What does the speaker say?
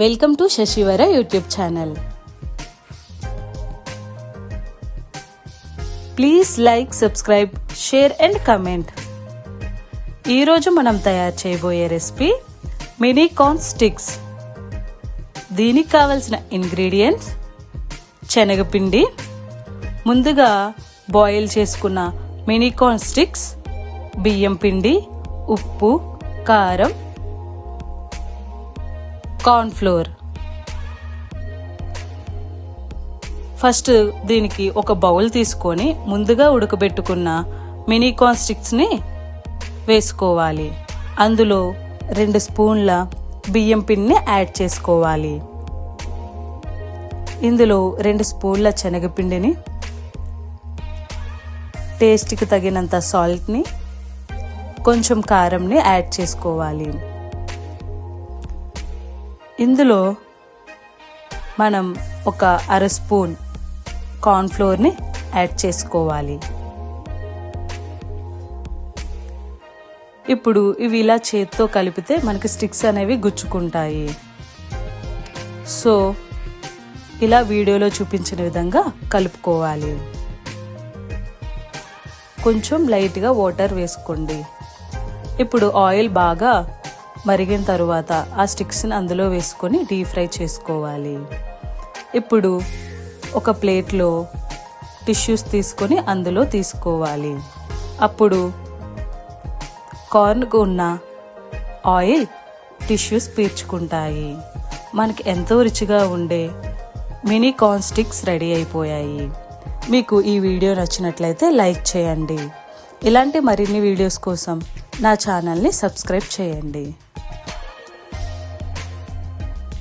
Welcome to Shashivara YouTube channel. Please like subscribe share and comment. ఈరోజు మనం తయారు చేయబోయే రెసిపీ మినీ కార్న్ స్టిక్స్. దీనికి కావలసిన ఇంగ్రీడియంట్స్ శనగపిండి ముందుగా బాయిల్ చేసుకున్న మినీ కార్న్ స్టిక్స్ బియ్యం పిండి ఉప్పు కారం కార్న్ ఫ్లోర్ ఫస్ట్ దీనికి ఒక బౌల్ తీసుకొని ముందుగా ఉడకబెట్టుకున్న మినీ కార్న్ స్టిక్స్ని వేసుకోవాలి. అందులో రెండు స్పూన్ల బియ్యం పిండిని యాడ్ చేసుకోవాలి. ఇందులో రెండు స్పూన్ల శనగపిండిని టేస్ట్కి తగినంత సాల్ట్ని కొంచెం కారంని యాడ్ చేసుకోవాలి. ఇందులో మనం ఒక అర స్పూన్ కార్న్ఫ్లోర్ని యాడ్ చేసుకోవాలి. ఇప్పుడు ఇవి ఇలా చేత్తో కలిపితే మనకి స్టిక్స్ అనేవి గుచ్చుకుంటాయి. సో ఇలా వీడియోలో చూపించిన విధంగా కలుపుకోవాలి. కొంచెం లైట్గా వాటర్ వేసుకోండి. ఇప్పుడు ఆయిల్ బాగా మరిగిన తరువాత ఆ స్టిక్స్ని అందులో వేసుకొని డీప్ ఫ్రై చేసుకోవాలి. ఇప్పుడు ఒక ప్లేట్లో టిష్యూస్ తీసుకొని అందులో తీసుకోవాలి. అప్పుడు కార్న్కు ఉన్న ఆయిల్ టిష్యూస్ పీల్చుకుంటాయి. మనకి ఎంతో రుచిగా ఉండే మినీ కార్న్ స్టిక్స్ రెడీ అయిపోయాయి. మీకు ఈ వీడియో నచ్చినట్లయితే లైక్ చేయండి. ఇలాంటి మరిన్ని వీడియోస్ కోసం నా ఛానల్ని సబ్స్క్రైబ్ చేయండి.